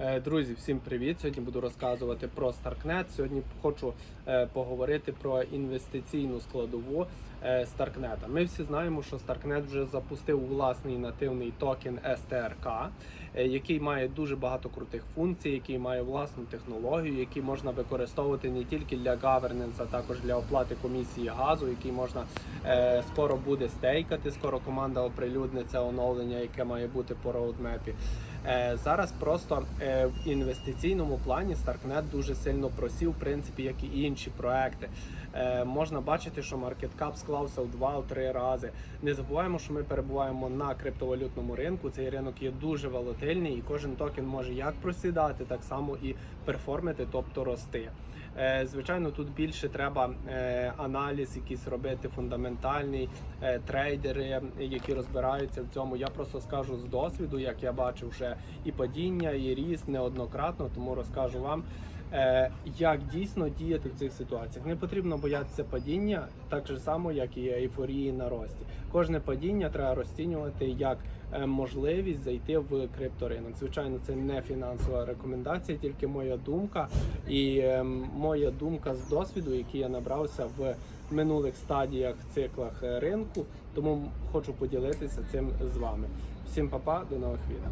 Е, Друзі, всім привіт! Сьогодні буду розказувати про Starknet. Сьогодні хочу е, поговорити про інвестиційну складову е, Starknet. Ми всі знаємо, що Starknet вже запустив власний нативний токен STRK, який має дуже багато крутих функцій, який має власну технологію, який можна використовувати не тільки для governance, а також для оплати комісії газу, який можна скоро буде стейкати. Скоро команда оприлюднить це оновлення, яке має бути по роудмепі. Зараз просто в інвестиційному плані Starknet дуже сильно просів, в принципі, як і інші проекти. Е, Можна бачити, що маркеткап склався в 2-3 рази. Не забуваємо, що ми перебуваємо на криптовалютному ринку. Цей ринок є дуже волатильний, і кожен токен може як просідати, так само і перформити, тобто рости. Е, Звичайно, тут більше треба е, аналіз, якийсь робити фундаментальний, е, трейдери, які розбираються в цьому. Я просто скажу з досвіду, як я бачив вже і падіння, і ріст неоднократно, тому розкажу вам. е, Як дійсно діяти в цих ситуаціях? Не потрібно боятися падіння, так же само, як і ейфорії на рості. Кожне падіння треба розцінювати як е, можливість зайти в крипторинок. Звичайно, це не фінансова рекомендація, тільки моя думка і ем, моя думка з досвіду, який я набрався в минулих стадіях циклах е, ринку. Тому хочу поділитися цим з вами. Всім па-па, до нових відео.